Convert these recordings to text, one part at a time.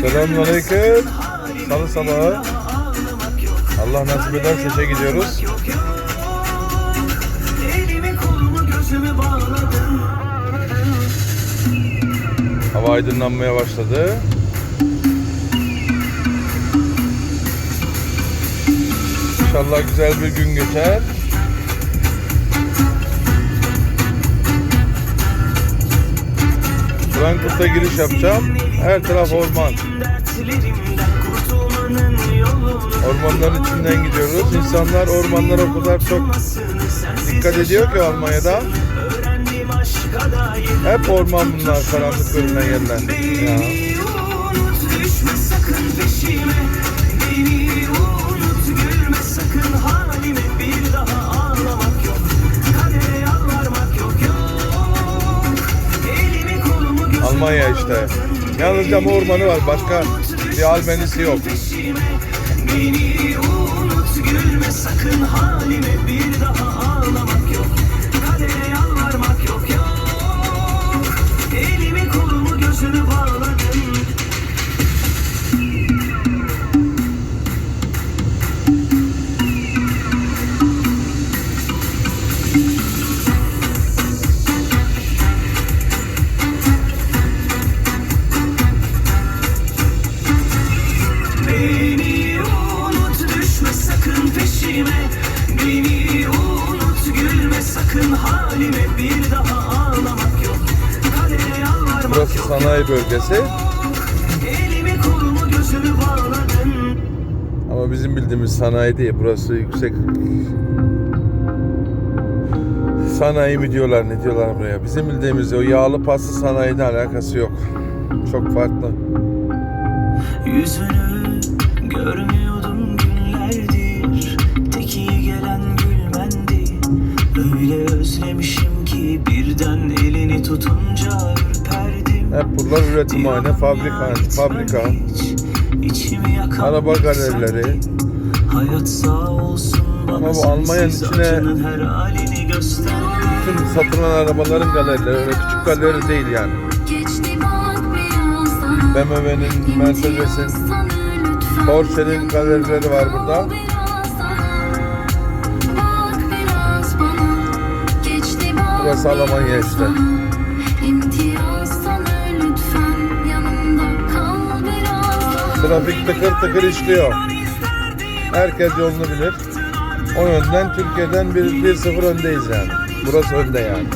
Selamünaleyküm. Salı sabahı. Allah nasip ederse işe gidiyoruz. Hava aydınlanmaya başladı. İnşallah güzel bir gün geçer. Frankfurt'a giriş yapacağım. Her taraf orman. Ormanların içinden gidiyoruz. İnsanlar ormanlara o kadar çok dikkat ediyor ki Almanya'da. Hep orman bunlar karanlık görünen yerler. Ya. İşte. Yalnızca bu ormanı var. Başka bir albenisi yok. Beni unut gülme sakın halime Bir daha Beni unut gülme sakın halime Bir daha ağlamak yok Kadere yalvarmak Burası yok sanayi bölgesi. Elimi kolumu gözümü bağladım Ama bizim bildiğimiz sanayi değil. Burası yüksek sanayi mi diyorlar ne diyorlar buraya. Bizim bildiğimiz o yağlı paslı sanayide alakası yok. Çok farklı. Yüzünü görmüyordum buralar üretimhane, fabrika, fabrika. Araba galerileri. Ama bu Almanya'nın içine- Bütün satılan arabaların galerileri öyle küçük galeri değil yani. BMW'nin, Mercedes'in, Porsche'nin galerileri var burada. Burası Almanya işte. Trafik tıkır tıkır işliyor. Herkes yolunu bilir. O yönden Türkiye'den bir 1-0 öndeyiz yani. Burası önde yani.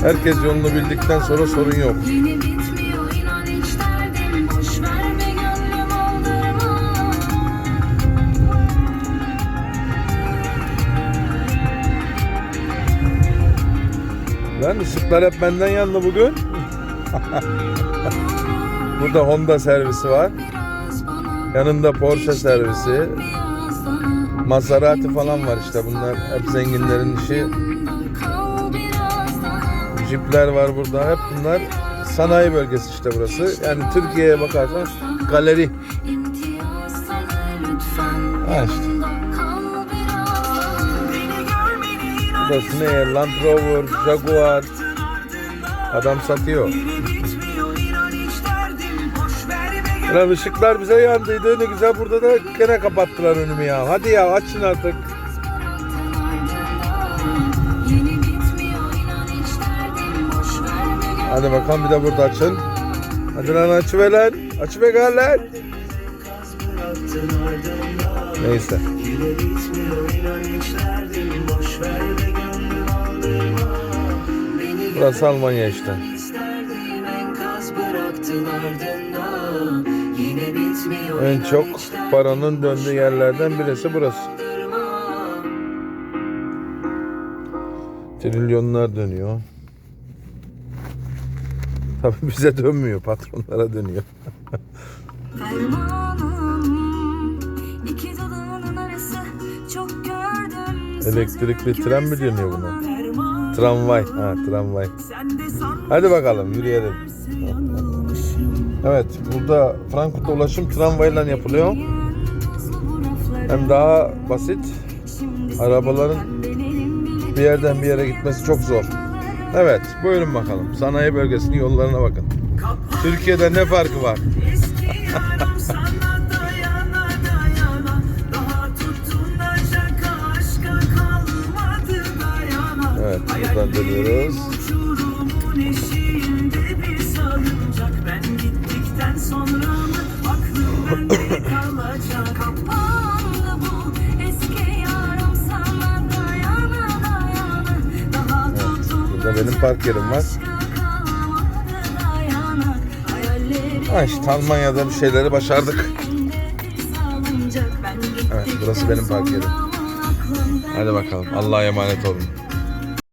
Herkes yolunu bildikten sonra sorun yok. Lan ışıklar hep benden yandı bugün. Burada Honda servisi var. Yanında Porsche servisi. Maserati falan var işte bunlar hep zenginlerin işi. Jeepler var burada. Hep bunlar sanayi bölgesi işte burası. Yani Türkiye'ye bakarsan galeri. Ha işte. Burası ne? Land Rover, Jaguar. Adam satıyor. Lan ışıklar bize yandıydı. Ne güzel burada da gene kapattılar önümü ya. Hadi ya açın artık. Hadi bakalım bir de burada açın. Hadi lan açıver lan. Açıver lan. Neyse. Burası Almanya işte. En çok paranın döndüğü yerlerden birisi burası. Trilyonlar dönüyor. Tabii bize dönmüyor. Patronlara dönüyor. Elektrikli tren mi deniyor buna? Tramvay. Ha tramvay. Hadi bakalım yürüyelim. Evet burada Frankfurt'ta ulaşım tramvayla yapılıyor. Hem daha basit. Arabaların bir yerden bir yere gitmesi çok zor. Evet buyurun bakalım. Sanayi bölgesinin yollarına bakın. Türkiye'de ne farkı var? Buradan dönüyoruz. Burada benim park yerim var. Ha işte Almanya'da bir şeyleri başardık. Evet burası benim park yerim. Hadi bakalım Allah'a emanet olun.